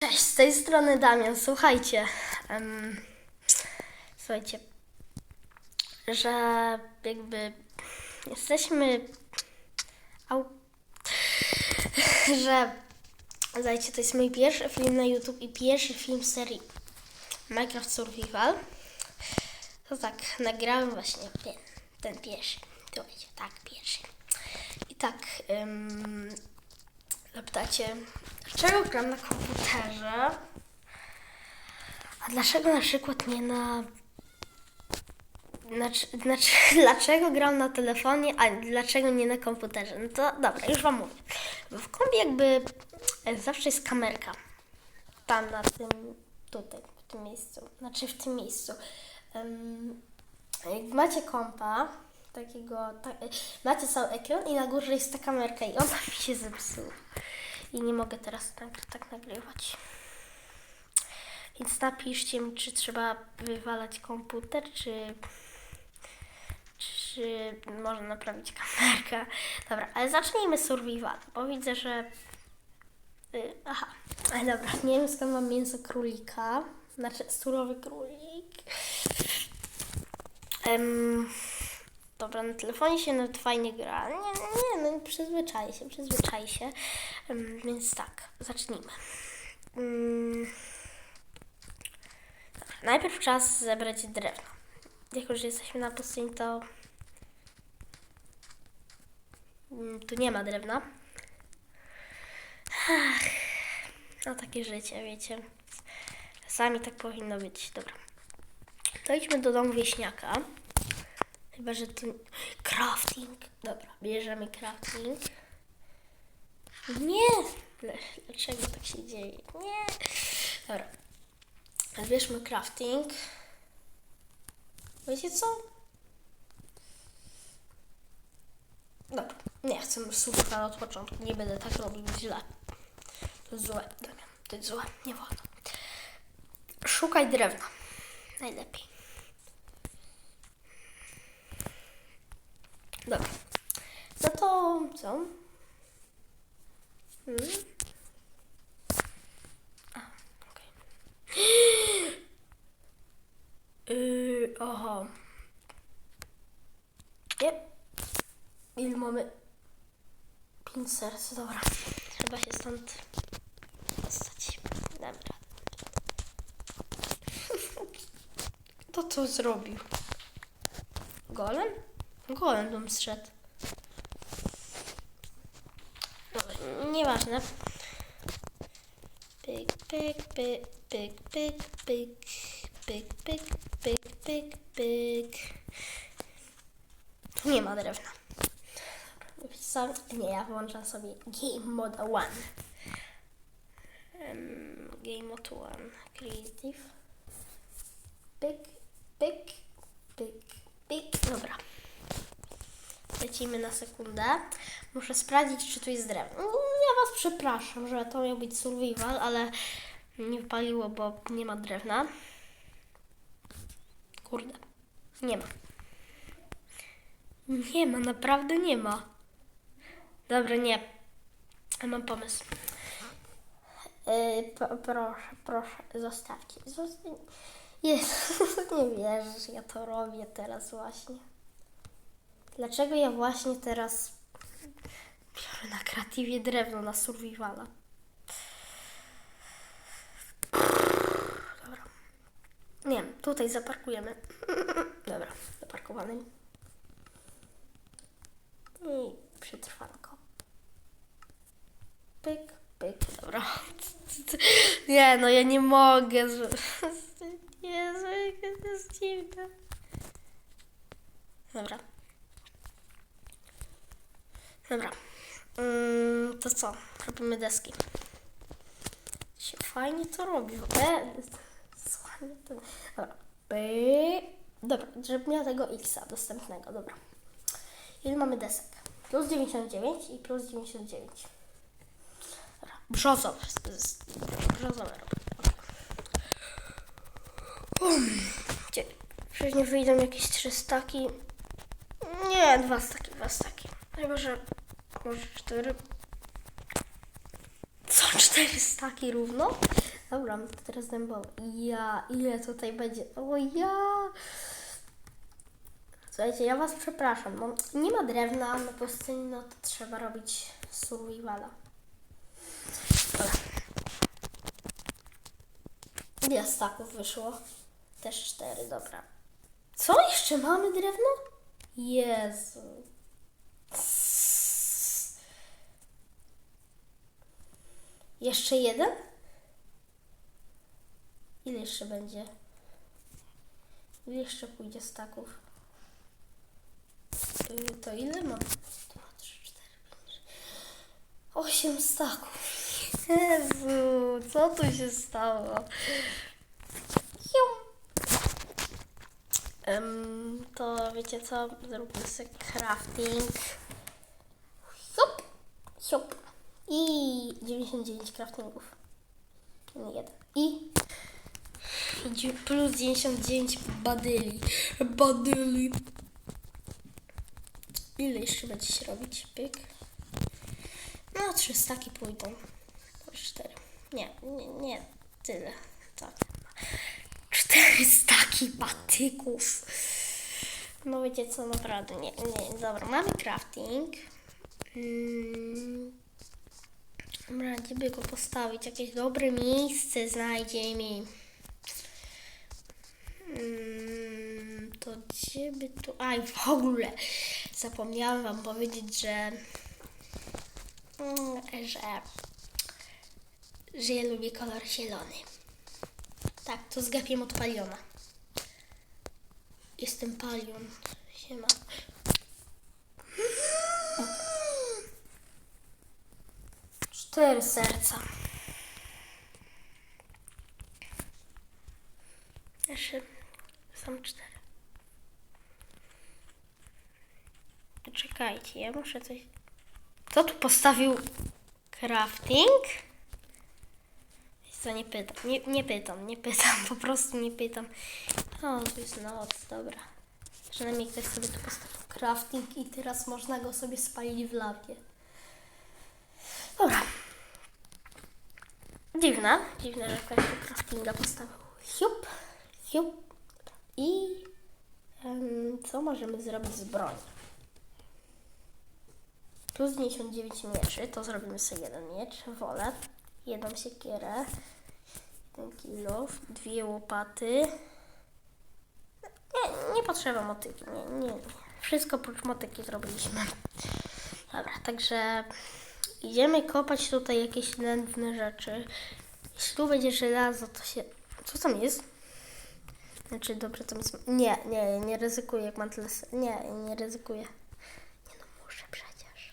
Cześć, z tej strony Damian. Słuchajcie, em, słuchajcie, że jakby jesteśmy, au, że, słuchajcie, to jest mój pierwszy film na YouTube i pierwszy film serii Minecraft Survival. To tak, nagrałem właśnie ten, ten pierwszy, słuchajcie, tak, pierwszy. I tak, em, Zapytacie, dlaczego gram na komputerze? A dlaczego na przykład nie na. Znaczy, znaczy, dlaczego gram na telefonie, a dlaczego nie na komputerze? No to dobra, już wam mówię. Bo w kompie jakby e, zawsze jest kamerka. Tam na tym, tutaj, w tym miejscu. Znaczy w tym miejscu. Jak macie kompa, takiego, ta, e, macie cały ekran i na górze jest ta kamerka i ona mi się zepsuła. I nie mogę teraz tak, tak nagrywać. Więc napiszcie mi, czy trzeba wywalać komputer, czy, czy można naprawić kamerkę. Dobra, ale zacznijmy survival, bo widzę, że... Y, aha, ale dobra, nie wiem skąd mam mięso królika. Znaczy, surowy królik. Em, dobra, na telefonie się nawet fajnie gra. Nie, nie, no przyzwyczaj się, przyzwyczaj się. Em, więc tak, zacznijmy. Mm, dobra, najpierw czas zebrać drewno. Jako, że jesteśmy na pustyni, to mm, tu nie ma drewna. Ach, no takie życie, wiecie. Czasami tak powinno być. Dobra. To idźmy do domu wieśniaka. Chyba, że tu... Crafting. Dobra, bierzemy crafting. Nie! Dl- Dlaczego tak się dzieje? Nie! Dobra. Bierzmy crafting. Wiecie co? Dobra, nie chcę survival od początku. Nie będę tak robił źle. To jest złe. Dobra, to jest złe. Nie wolno. Szukaj drewna. Najlepiej. Dobra. No to co? Hmm? A, okej. Yy, aha. Nie. Ile mamy? Pięć serc, dobra. Trzeba się stąd dostać. Dobra. To zrobił? Golem? Golem tam zszedł. No, Nieważne. Pyk, pyk, pyk, pyk, pyk, pyk, pyk, pyk, pyk, pyk, pyk. Nie ma drewna. Wpisałem- Nie, ja włączam sobie Game Mode 1. Em, Game Mode 1. Creative. Pyk, pyk, pyk, pyk. Dobra. Lecimy na sekundę. Muszę sprawdzić, czy tu jest drewno. No, Ja Was przepraszam, że to miał być survival, ale nie wypaliło, bo nie ma drewna. Kurde. Nie ma. Nie ma, naprawdę nie ma. Dobra, nie. Mam pomysł. Yy, proszę, proszę, zostawcie. Zosta- Jezus, nie wierzę, że ja to robię teraz właśnie. Dlaczego ja właśnie teraz biorę na kreatywie drewno na survivala? Dobra. Nie wiem, tutaj zaparkujemy. Dobra, zaparkowany. I przetrwanko. Pyk, pyk, dobra. Nie, no ja nie mogę. Jezu, jak to jest dziwne. Dobra. Dobra. Mm, to co? Robimy deski. Się fajnie to robi. Słuchaj, to... Dobra. By... Dobra, żeby miała tego X dostępnego. Dobra. Ile mamy desek? Plus 99 i plus 99. Dobra. Brzozowe. Brzozowe robię. Um, gdzie? Pewnie wyjdą jakieś trzy staki. Nie, dwa staki, dwa staki. Chyba, że może cztery. Co cztery? staki równo. Dobra, to teraz dębowo. Ja, ile tutaj będzie? O ja! Słuchajcie, ja was przepraszam, no nie ma drewna na pustyni, no to trzeba robić survivala. Dobra. Ile staków wyszło? Też cztery, dobra. Co? Jeszcze mamy drewno? Jezu. Jeszcze jeden? Ile jeszcze będzie? Ile jeszcze pójdzie staków? To ile mam? Dwa, trzy, cztery, pięć, osiem staków. Jezu, co tu się stało? Em, to wiecie co? Zróbmy sobie crafting. Siup, siup. I 99 craftingów. Jeden. I plus 99 badyli. Badyli. Ile jeszcze będzie się robić? Pyk. No, trzy staki pójdą. Może cztery. Nie, nie, nie. Tyle. Tak. Cztery staki patyków. No wiecie co, naprawdę, nie, nie. Dobra, mamy crafting. Mm. Dobra, gdzie by go postawić? Jakieś dobre miejsce znajdziemy. Mm, to gdzie by tu... A i w ogóle zapomniałam wam powiedzieć, że... że... że ja lubię kolor zielony. Tak, to zgapiłem od paliona. Jestem palion. Siema. Cztery serca. Jeszcze są cztery. Czekajcie, ja muszę coś... Kto tu postawił crafting? Co nie pytam, nie, nie pytam, nie pytam, po prostu nie pytam. O, to jest noc, dobra. Przynajmniej ktoś sobie tu postawił crafting i teraz można go sobie spalić w lawie. Dobra. Dziwne, dziwne, że ktoś tu craftinga postawił. Siup, siup. I em, co możemy zrobić z broni? Plus 99 mieczy, to zrobimy sobie jeden miecz, wolę, jedną siekierę, jeden kilof, dwie łopaty. Nie, nie potrzeba motyki, nie, nie. Wszystko prócz motyki zrobiliśmy. Dobra, także idziemy kopać tutaj jakieś nędzne rzeczy. Jeśli tu będzie żelazo, to się... Co tam jest? Znaczy, dobrze, tam jest... Nie, nie, nie ryzykuję, jak mam tyle... Nie, nie ryzykuję. Nie no, muszę przecież.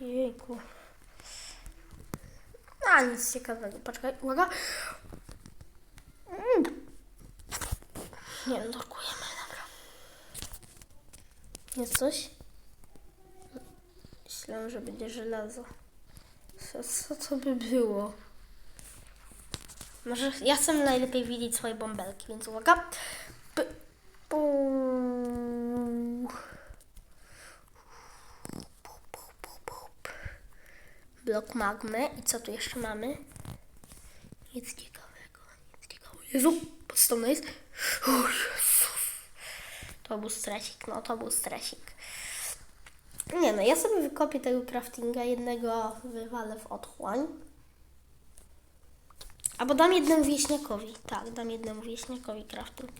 Jejku. A, nic ciekawego. Poczekaj, uwaga. Mm. Nie no, dorkujemy, dobra. Jest coś? Myślałem, że będzie żelazo. Co, co to by było? Może ja chcę najlepiej widzieć swoje bąbelki, więc uwaga. P. Blok magmy. I co tu jeszcze mamy? Nic ciekawego, nic ciekawego. Jezu, podstawne jest. O Jezus. To był stresik, no to był stresik. Nie no, ja sobie wykopię tego craftinga, jednego wywalę w otchłań. Albo dam jednemu wieśniakowi. Tak, dam jednemu wieśniakowi crafting.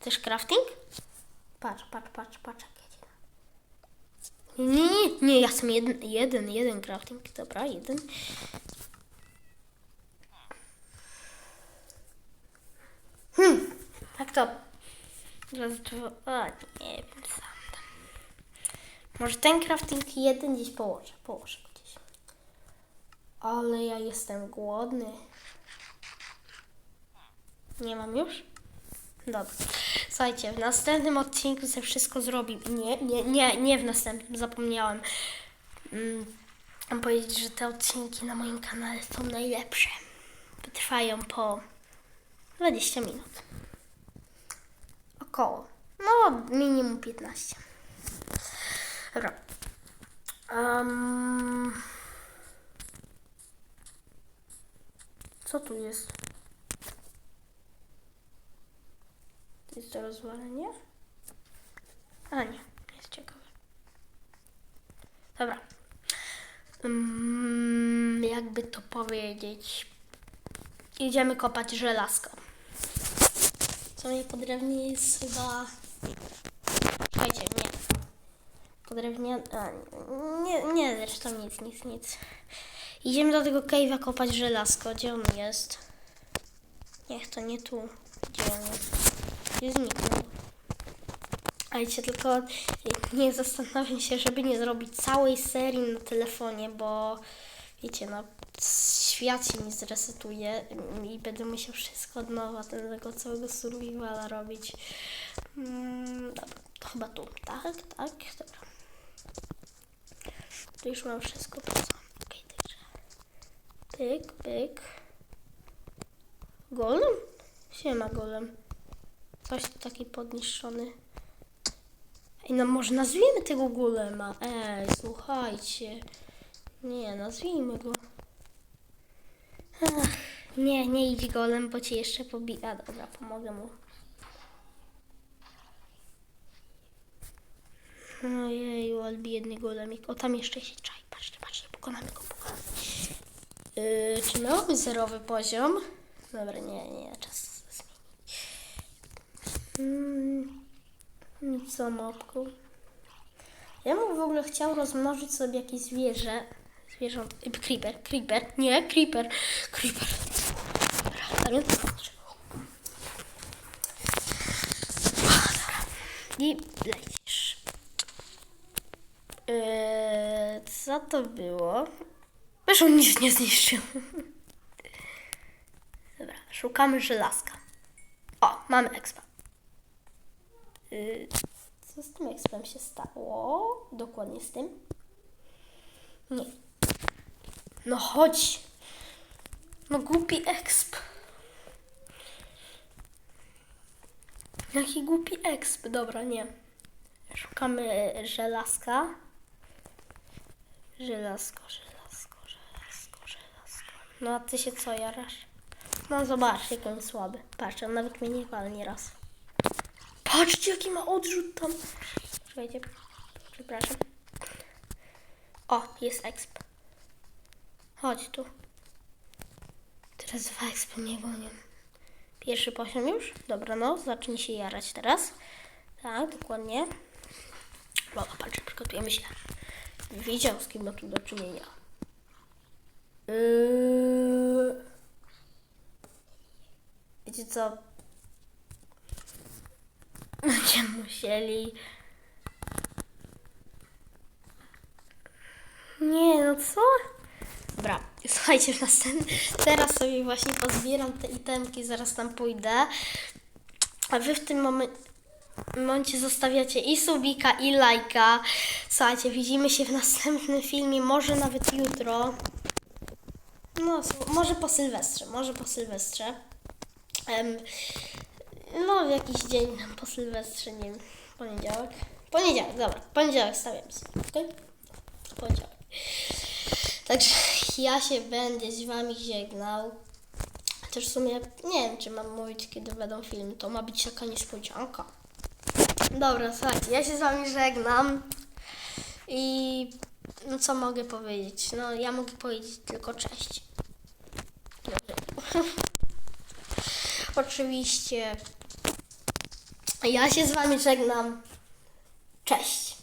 Też crafting? Patrz, patrz, patrz, patrz. Nie, nie, nie, ja chcę jeden, jeden, jeden crafting. Dobra, jeden. Hmm, tak to. Raz, dwa, a nie wiem sam tam. Może ten crafting jeden gdzieś położę, położę gdzieś. Ale ja jestem głodny. Nie mam już? Dobra. Słuchajcie, w następnym odcinku sobie wszystko zrobi. Nie, nie, nie, nie w następnym, zapomniałem. Mm, mam powiedzieć, że te odcinki na moim kanale są najlepsze. Trwają po 20 minut. Około. No, minimum 15. Dobra. Um, co tu jest? Jest to rozwalenie? A nie, jest ciekawe. Dobra. Mm, jakby to powiedzieć. Idziemy kopać żelazko. Co mnie po drewnie jest chyba... Czekajcie, nie. Po drewnie... A, nie, nie, zresztą nic, nic, nic. Idziemy do tego cave'a kopać żelazko. Gdzie on jest? Niech to nie tu. Gdzie on jest? Gdzie zniknął? Wiecie, tylko nie zastanawiam się, żeby nie zrobić całej serii na telefonie, bo wiecie, no świat się nie zresetuje i będę musiał wszystko od nowa, tego całego survivala robić. Mm, dobra, to chyba tu, tak, tak, dobra. Tu już mam wszystko co. Okej, także. Pyk, pyk. Golem? Siema, golem. Coś taki podniszczony. Ej, no może nazwijmy tego golema. Ej, słuchajcie. Nie, nazwijmy go. Ach, nie, nie idź golem, bo cię jeszcze pobija. Dobra, pomogę mu. Ojeju, ale biedny golemik. O, tam jeszcze się czai. Patrzcie, patrzcie, pokonamy go, pokonamy. Yy, czy mamy zerowy poziom? Dobra, nie, nie, czas zmienić. Mm, nic za mopką. Ja bym w ogóle chciał rozmnożyć sobie jakieś zwierzę. Zwierząt. y, Creeper, creeper. Nie, creeper. Creeper. Dobra. I lecisz. Eee, co to było? On nic nie zniszczył. Dobra, szukamy żelazka. O, mamy expa. Yy, co z tym expem się stało? Dokładnie z tym? Nie. No chodź. No głupi exp. Jaki głupi exp. Dobra, nie. Szukamy żelazka. Żelazko, żelazko, żelazko, żelazko. No a ty się co jarasz? No zobacz, jak on słaby. Patrz, on nawet mnie nie pali nieraz. Patrzcie, jaki ma odrzut tam. Czekajcie, przepraszam. O, jest exp. Chodź tu. Teraz dwa expy mnie gonią. Pierwszy poziom już? Dobra, no, zacznij się jarać teraz. Tak, dokładnie. Dobra, patrz, przygotujemy się. Wiedział, z kim ma tu do czynienia. Yy... Wiecie co? Będziemy musieli... Nie, no co? Dobra, słuchajcie, w następnym... Teraz sobie właśnie pozbieram te itemki, zaraz tam pójdę. A wy w tym momen- momencie zostawiacie i subika, i lajka. Słuchajcie, widzimy się w następnym filmie, może nawet jutro. No, może po Sylwestrze, może po Sylwestrze. Em, no, w jakiś dzień po Sylwestrze, nie wiem, poniedziałek. Poniedziałek, dobra, poniedziałek stawiam sobie, okej? Poniedziałek. Także ja się będę z Wami żegnał. Też w sumie nie wiem, czy mam mówić, kiedy będą filmy. To ma być taka niespodzianka. Dobra, słuchajcie, ja się z Wami żegnam. I no co mogę powiedzieć? No ja mogę powiedzieć tylko cześć. Oczywiście ja się z Wami żegnam. Cześć.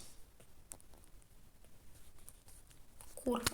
Kurwa.